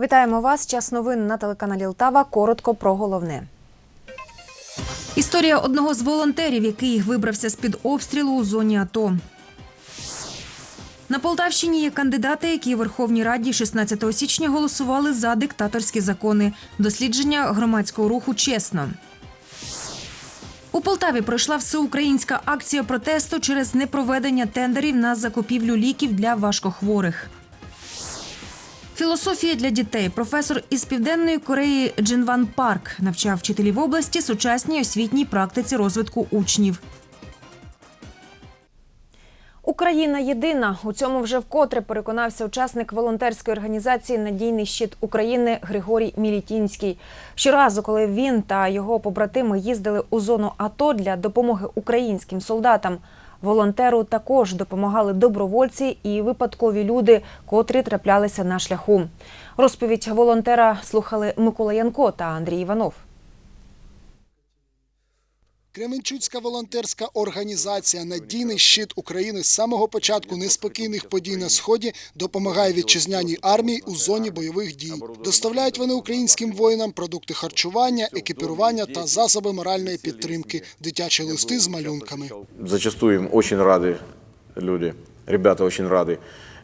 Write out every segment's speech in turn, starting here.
Вітаємо вас. Час новин на телеканалі Лтава. Коротко про головне. Історія одного з волонтерів, який вибрався з під обстрілу у зоні АТО. На Полтавщині є кандидати, які у Верховній Раді 16 січня голосували за диктаторські закони. Дослідження громадського руху чесно. У Полтаві пройшла всеукраїнська акція протесту через непроведення тендерів на закупівлю ліків для важкохворих. Філософія для дітей. Професор із південної Кореї Джинван Парк навчав вчителів області сучасній освітній практиці розвитку учнів. Україна єдина. У цьому вже вкотре переконався учасник волонтерської організації Надійний щит України Григорій Мілітінський. Щоразу, коли він та його побратими їздили у зону АТО для допомоги українським солдатам. Волонтеру також допомагали добровольці і випадкові люди, котрі траплялися на шляху. Розповідь волонтера слухали Микола Янко та Андрій Іванов. Кременчуцька волонтерська організація Надійний щит України з самого початку неспокійних подій на сході допомагає вітчизняній армії у зоні бойових дій. Доставляють вони українським воїнам продукти харчування, екіпірування та засоби моральної підтримки, дитячі листи з малюнками. Зачастую им очень рады люди, ребята очень рады.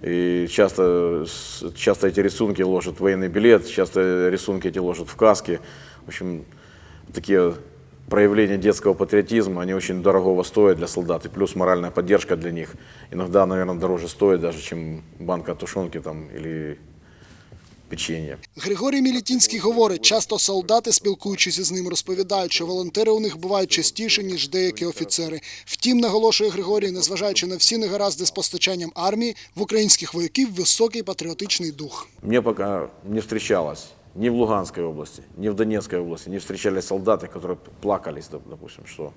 И часто, с- часто эти рисунки ложат в военный билет, часто рисунки эти ложат в каски. В общем, такие проявления детского патриотизма, они очень дорогого стоят для солдат. И плюс моральная поддержка для них иногда, наверное, дороже стоит даже, чем банка тушенки там, или печенья. Григорій Мілітінський говорить, часто солдати, спілкуючись з ним, розповідають, що волонтери у них бувають частіше, ніж деякі офіцери. Втім, наголошує Григорій, незважаючи на всі негаразди з постачанням армії, в українських вояків високий патріотичний дух. Мне пока не встречалось ни в Луганской области, ни в Донецкой области, не встречались солдаты, которые плакались, доп- допустим, что,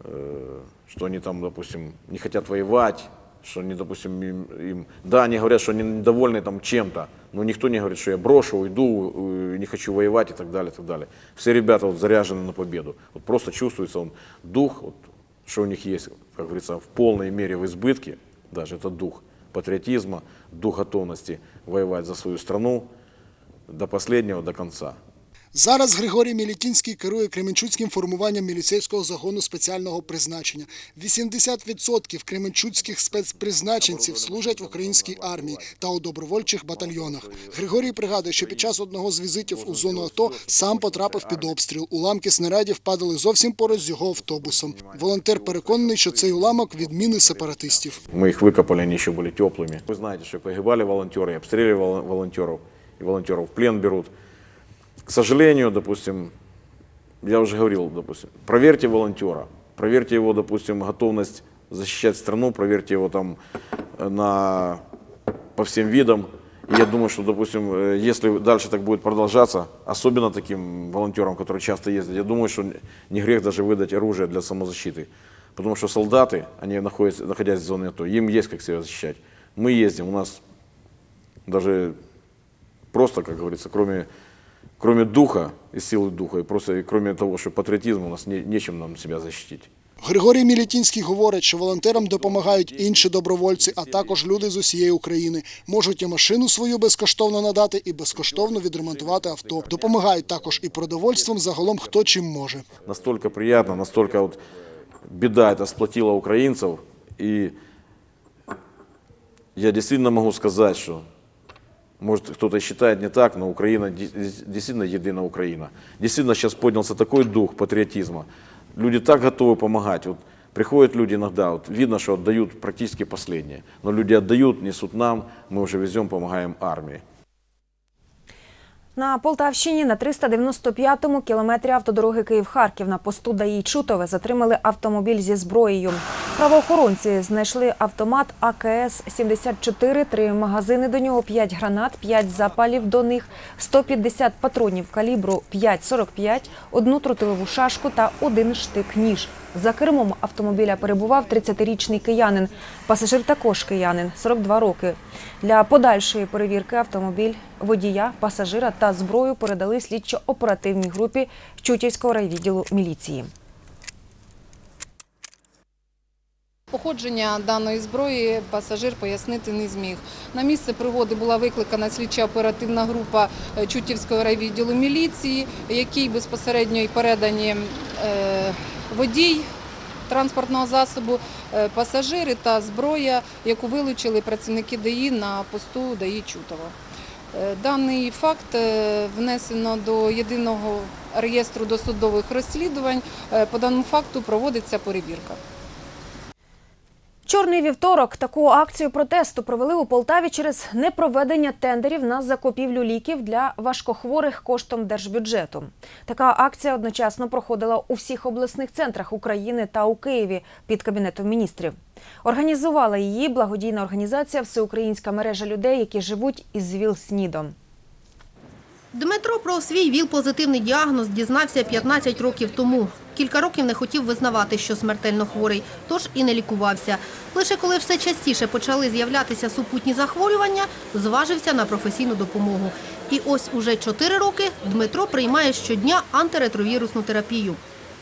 э, что они там, допустим, не хотят воевать, что они, допустим, им, им- да, они говорят, что они недовольны там чем-то, но никто не говорит, что я брошу, уйду, э, не хочу воевать и так далее, и так далее. Все ребята вот заряжены на победу. Вот просто чувствуется он дух, вот, что у них есть, как говорится, в полной мере в избытке, даже это дух патриотизма, дух готовности воевать за свою страну до последнего, до конца. Зараз Григорій Мілітінський керує Кременчуцьким формуванням міліцейського загону спеціального призначення. 80% кременчуцьких спецпризначенців служать в українській армії та у добровольчих батальйонах. Григорій пригадує, що під час одного з візитів у зону АТО сам потрапив під обстріл. Уламки снарядів падали зовсім поруч з його автобусом. Волонтер переконаний, що цей уламок відміни сепаратистів. Мы их выкопали, они еще были теплыми. Вы знаете, что погибали волонтеры, и обстреливали волонтеров, И волонтеров в плен берут. К сожалению, допустим, я уже говорил, допустим, проверьте волонтера, проверьте его, допустим, готовность защищать страну, проверьте его там э, на, по всем видам. И я думаю, что, допустим, э, если дальше так будет продолжаться, особенно таким волонтерам, которые часто ездят, я думаю, что не грех даже выдать оружие для самозащиты. Потому что солдаты, они находятся, находясь в зоне АТО, им есть как себя защищать. Мы ездим, у нас даже просто, как говорится, кроме, кроме духа и силы духа, и просто и кроме того, что патриотизма, у нас не, нечем нам себя защитить. Григорій Мілітінський говорить, що волонтерам допомагають інші добровольці, а також люди з усієї України. Можуть і машину свою безкоштовно надати, і безкоштовно відремонтувати авто. Допомагають також і продовольством загалом хто чим може. Настолько приятно, настолько вот беда это сплотила украинцев. И я действительно могу сказать, что может кто-то считает не так, но Украина действительно едина Украина. Действительно сейчас поднялся такой дух патриотизма. Люди так готовы помогать. Вот приходят люди иногда, вот видно, что отдают практически последнее. Но люди отдают, несут нам, мы уже везем, помогаем армии. На Полтавщині на 395-му кілометрі автодороги Київ-Харків на посту ДАІ Чутове затримали автомобіль зі зброєю. Правоохоронці знайшли автомат АКС-74, три магазини до нього, 5 гранат, 5 запалів до них, 150 патронів калібру 5,45, одну тротилову шашку та один штик-ніж. За кермом автомобіля перебував 30-річний киянин. Пасажир також киянин, 42 роки. Для подальшої перевірки автомобіль водія, пасажира та зброю передали слідчо-оперативній групі Чутівського райвідділу міліції. Походження даної зброї пасажир пояснити не зміг. На місце пригоди була викликана слідча оперативна група е, Чутівського райвідділу міліції, якій безпосередньо й передані е, водій транспортного засобу, е, пасажири та зброя, яку вилучили працівники ДАІ на посту ДАІ Чутово. Е, Даний факт е, внесено до єдиного реєстру досудових розслідувань. По даному факту проводиться перевірка. Чорний вівторок таку акцію протесту провели у Полтаві через непроведення тендерів на закупівлю ліків для важкохворих коштом держбюджету. Така акція одночасно проходила у всіх обласних центрах України та у Києві під кабінетом міністрів. Організувала її благодійна організація Всеукраїнська мережа людей, які живуть із ВІЛ-СНІДом. Дмитро про свій ВІЛ-позитивний діагноз дізнався 15 років тому. Кілька років не хотів визнавати, що смертельно хворий, тож і не лікувався. Лише коли все частіше почали з'являтися супутні захворювання, зважився на професійну допомогу. І ось уже 4 роки Дмитро приймає щодня антиретровірусну терапію.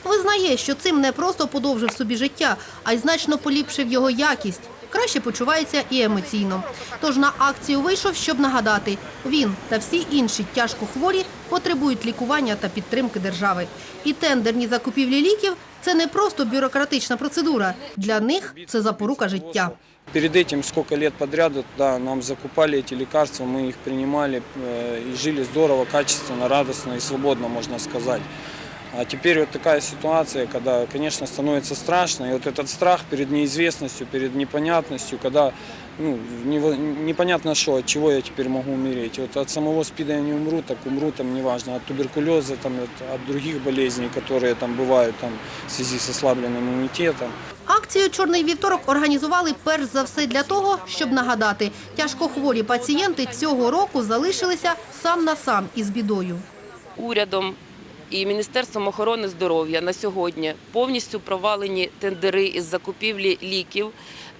Визнає, що цим не просто подовжив собі життя, а й значно поліпшив його якість Краще почувається і емоційно. Тож на акцію вийшов, щоб нагадати, він та всі інші тяжко хворі потребують лікування та підтримки держави. І тендерні закупівлі ліків це не просто бюрократична процедура. Для них це запорука життя. Перед этим сколько лет подряд да, нам закупали эти лекарства, мы их принимали э, и жили здорово, качественно, радостно и свободно, можно сказать. А теперь вот такая ситуация, когда, конечно, становится страшно, и вот этот страх перед неизвестностью, перед непонятностью, когда ну, нево- непонятно что, от чего я теперь могу умереть. Вот от самого СПИДа я не умру, так умру там неважно, от туберкулеза, там, от, от других болезней, которые там бывают там, в связи с ослабленным иммунитетом. Акцію «Чорний вівторок» організували перш за все для того, щоб нагадати, тяжкохворі пацієнти цього року залишилися сам на сам із бідою. урядом і Міністерством охорони здоров'я на сьогодні повністю провалені тендери із закупівлі ліків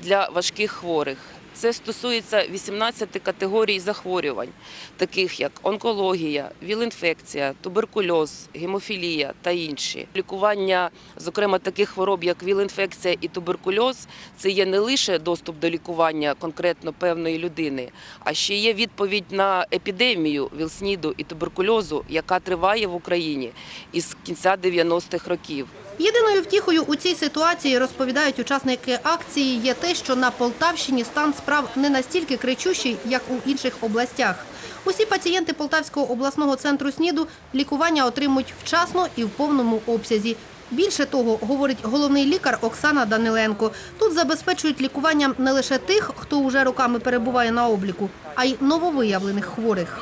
для важких хворих. Це стосується 18 категорій захворювань, таких як онкологія, віл-інфекція, туберкульоз, гемофілія та інші. Лікування, зокрема таких хвороб, як віл-інфекція і туберкульоз, це є не лише доступ до лікування конкретно певної людини, а ще є відповідь на епідемію вілсніду і туберкульозу, яка триває в Україні із кінця 90-х років. Єдиною втіхою у цій ситуації, розповідають учасники акції, є те, що на Полтавщині стан справ не настільки кричущий, як у інших областях. Усі пацієнти Полтавського обласного центру СНІДу лікування отримують вчасно і в повному обсязі. Більше того, говорить головний лікар Оксана Даниленко, тут забезпечують лікуванням не лише тих, хто уже роками перебуває на обліку, а й нововиявлених хворих.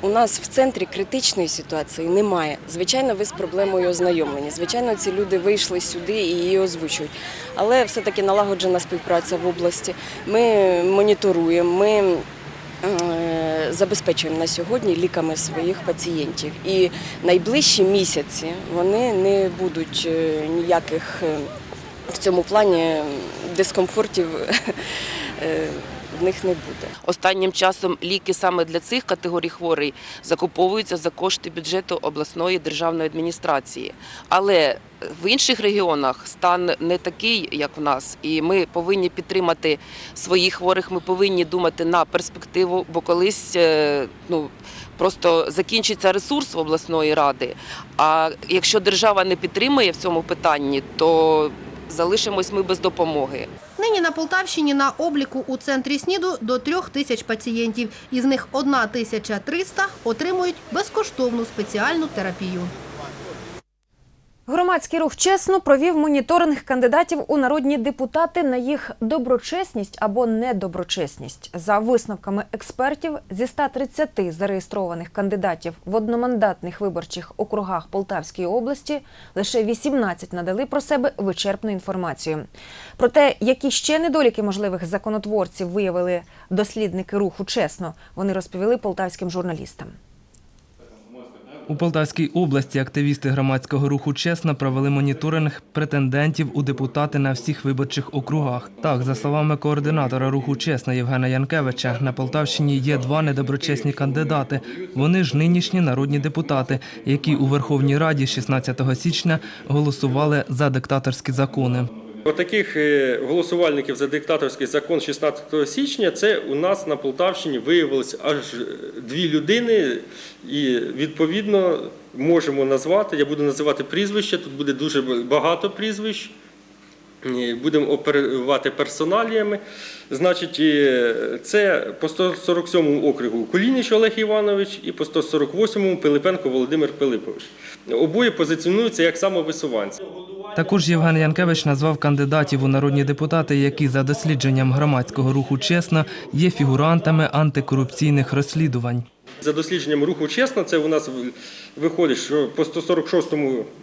У нас в центрі критичної ситуації немає. Звичайно, ви з проблемою ознайомлені. Звичайно, ці люди вийшли сюди і її озвучують. Але все-таки налагоджена співпраця в області. Ми моніторуємо, ми е, забезпечуємо на сьогодні ліками своїх пацієнтів. І найближчі місяці вони не будуть е, ніяких е, в цьому плані дискомфортів в них не буде. Останнім часом ліки саме для цих категорій хворих закуповуються за кошти бюджету обласної державної адміністрації. Але в інших регіонах стан не такий, як в нас, і ми повинні підтримати своїх хворих. Ми повинні думати на перспективу, бо колись е, ну. Просто закінчиться ресурс в обласної ради. А якщо держава не підтримує в цьому питанні, то залишимось ми без допомоги. Нині на Полтавщині на обліку у центрі СНІДу до трьох тисяч пацієнтів. Із них 1300 отримують безкоштовну спеціальну терапію. Громадський рух чесно провів моніторинг кандидатів у народні депутати на їх доброчесність або недоброчесність. За висновками експертів, зі 130 зареєстрованих кандидатів в одномандатних виборчих округах Полтавської області лише 18 надали про себе вичерпну інформацію. Про те, які ще недоліки можливих законотворців виявили дослідники руху чесно, вони розповіли полтавським журналістам. У Полтавській області активісти громадського руху чесно провели моніторинг претендентів у депутати на всіх виборчих округах. Так, за словами координатора руху чесно Євгена Янкевича, на Полтавщині є два недоброчесні кандидати. Вони ж нинішні народні депутати, які у Верховній Раді 16 січня голосували за диктаторські закони. Отаких е, голосувальників за диктаторський закон 16 січня це у нас на Полтавщині виявилось аж е, дві людини, і відповідно можемо назвати. Я буду називати прізвища. Тут буде дуже багато прізвищ. Будемо оперувати персоналіями. Значить, це по 147 округу Кулініч Олег Іванович і по 148-му Пилипенко Володимир Пилипович. Обоє позиціонуються як самовисуванці. Також Євген Янкевич назвав кандидатів у народні депутати, які за дослідженням громадського руху чесно є фігурантами антикорупційних розслідувань. За дослідженням руху чесно, це у нас виходить, що по 146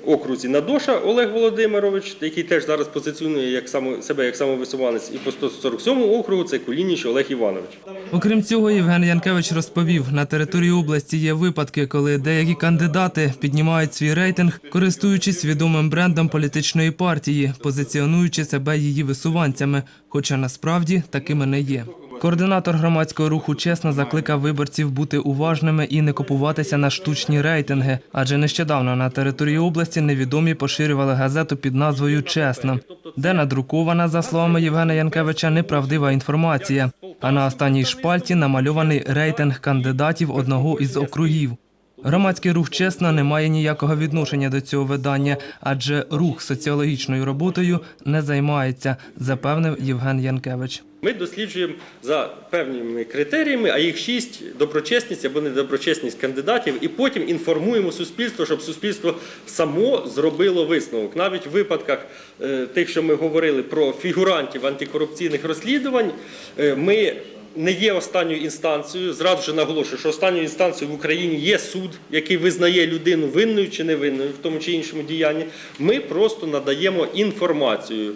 окрузі Надоша Олег Володимирович, який теж зараз позиціонує як само, себе як самовисуванець, і по 147 округу це Кулініч Олег Іванович. Окрім цього, Євген Янкевич розповів, на території області є випадки, коли деякі кандидати піднімають свій рейтинг, користуючись відомим брендом політичної партії, позиціонуючи себе її висуванцями, хоча насправді такими не є. Координатор громадського руху чесно закликав виборців бути уважними і не купуватися на штучні рейтинги, адже нещодавно на території області невідомі поширювали газету під назвою Чесно, де надрукована, за словами Євгена Янкевича, неправдива інформація. А на останній шпальті намальований рейтинг кандидатів одного із округів. Громадський рух чесно не має ніякого відношення до цього видання, адже рух соціологічною роботою не займається, запевнив Євген Янкевич. Ми досліджуємо за певними критеріями, а їх шість доброчесність або недоброчесність кандидатів, і потім інформуємо суспільство, щоб суспільство само зробило висновок. Навіть в випадках е, тих, що ми говорили про фігурантів антикорупційних розслідувань, е, ми не є останньою інстанцією. Зразу ж наголошую, що останньою інстанцією в Україні є суд, який визнає людину винною чи невинною в тому чи іншому діянні. Ми просто надаємо інформацію.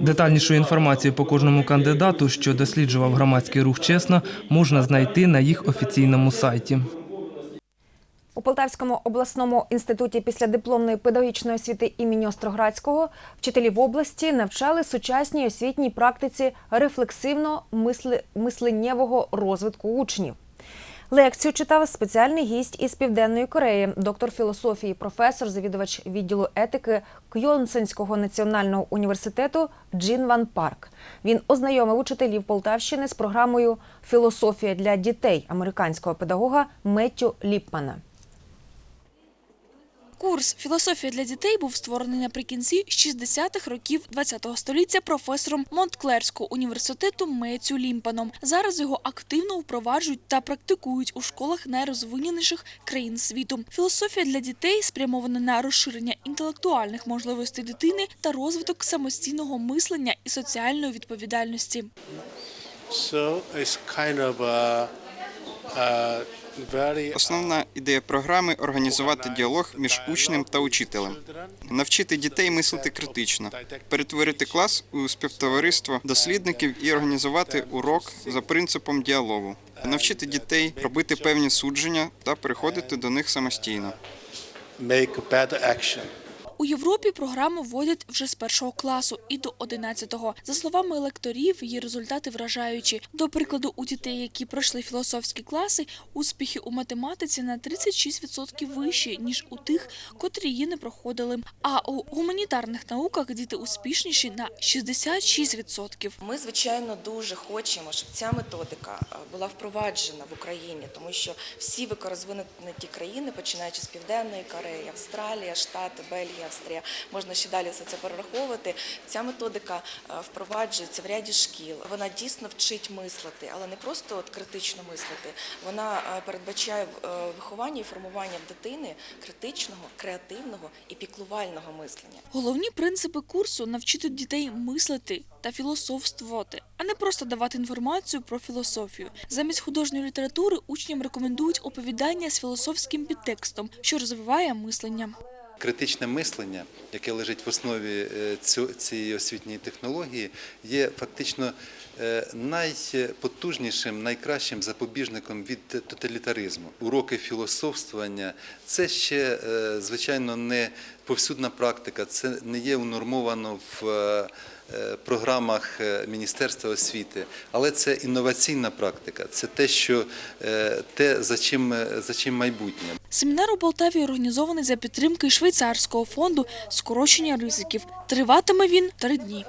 Детальнішу інформацію по кожному кандидату, що досліджував громадський рух чесно, можна знайти на їх офіційному сайті. У Полтавському обласному інституті післядипломної педагогічної освіти імені Остроградського вчителі в області навчали сучасній освітній практиці рефлексивно мисленнєвого розвитку учнів. Лекцію читав спеціальний гість із Південної Кореї, доктор філософії, професор, завідувач відділу етики Кйонсенського національного університету Джин Ван Парк. Він ознайомив учителів Полтавщини з програмою Філософія для дітей американського педагога Меттю Ліпмана. Курс Філософія для дітей був створений наприкінці 60-х років ХХ століття професором Монтклерського університету Мецю Лімпаном. Зараз його активно впроваджують та практикують у школах найрозвиненіших країн світу. Філософія для дітей спрямована на розширення інтелектуальних можливостей дитини та розвиток самостійного мислення і соціальної відповідальності. So it's kind Основна ідея програми організувати діалог між учнем та учителем, навчити дітей мислити критично, перетворити клас у співтовариство дослідників і організувати урок за принципом діалогу, навчити дітей робити певні судження та переходити до них самостійно. make better action. У Європі програму вводять вже з першого класу і до 11-го. За словами лекторів, її результати вражаючі. До прикладу, у дітей, які пройшли філософські класи, успіхи у математиці на 36% вищі, ніж у тих, котрі її не проходили. А у гуманітарних науках діти успішніші на 66%. Ми, звичайно, дуже хочемо, щоб ця методика е, була впроваджена в Україні, тому що всі викорозвинені країни, починаючи з Південної Кореї, Австралія, Штати, Бельгія, Австрія, можна ще далі все це перераховувати. Ця методика е, впроваджується в ряді шкіл. Вона дійсно вчить мислити, але не просто от критично мислити. Вона е, передбачає е, виховання і формування в дитини критичного, креативного і піклувального мислення. Головні принципи курсу навчити дітей мислити та філософствувати, а не просто давати інформацію про філософію. Замість художньої літератури учням рекомендують оповідання з філософським підтекстом, що розвиває мислення. Критичне мислення, яке лежить в основі е, цієї освітньої технології, є фактично е, найпотужнішим, найкращим запобіжником від тоталітаризму. Уроки філософствування це ще, е, звичайно, не повсюдна практика, це не є унормовано в програмах Міністерства освіти, але це інноваційна практика, це те, що те, за чим, за чим майбутнє. Семінар у Полтаві організований за підтримки швейцарського фонду скорочення ризиків. Триватиме він три дні.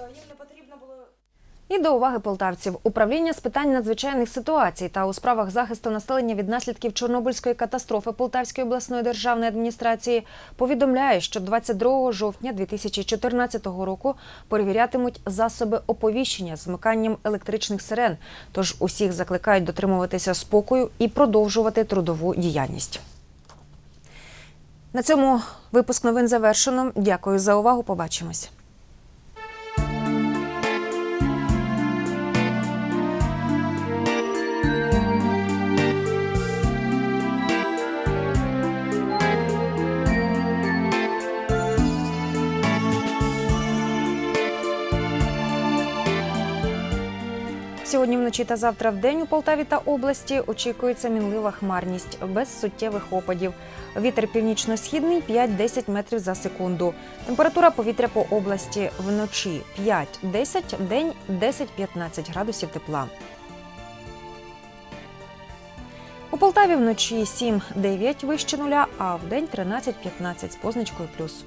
І до уваги полтавців управління з питань надзвичайних ситуацій та у справах захисту населення від наслідків Чорнобильської катастрофи Полтавської обласної державної адміністрації повідомляє, що 22 жовтня 2014 року перевірятимуть засоби оповіщення з вмиканням електричних сирен. Тож усіх закликають дотримуватися спокою і продовжувати трудову діяльність. На цьому випуск новин завершено. Дякую за увагу. Побачимось. Сьогодні вночі та завтра в день у Полтаві та області очікується мінлива хмарність без суттєвих опадів. Вітер північно-східний 5-10 метрів за секунду. Температура повітря по області вночі 5-10, день 10-15 градусів тепла. У Полтаві вночі 7-9 вище нуля, а в день 13-15 з позначкою плюс.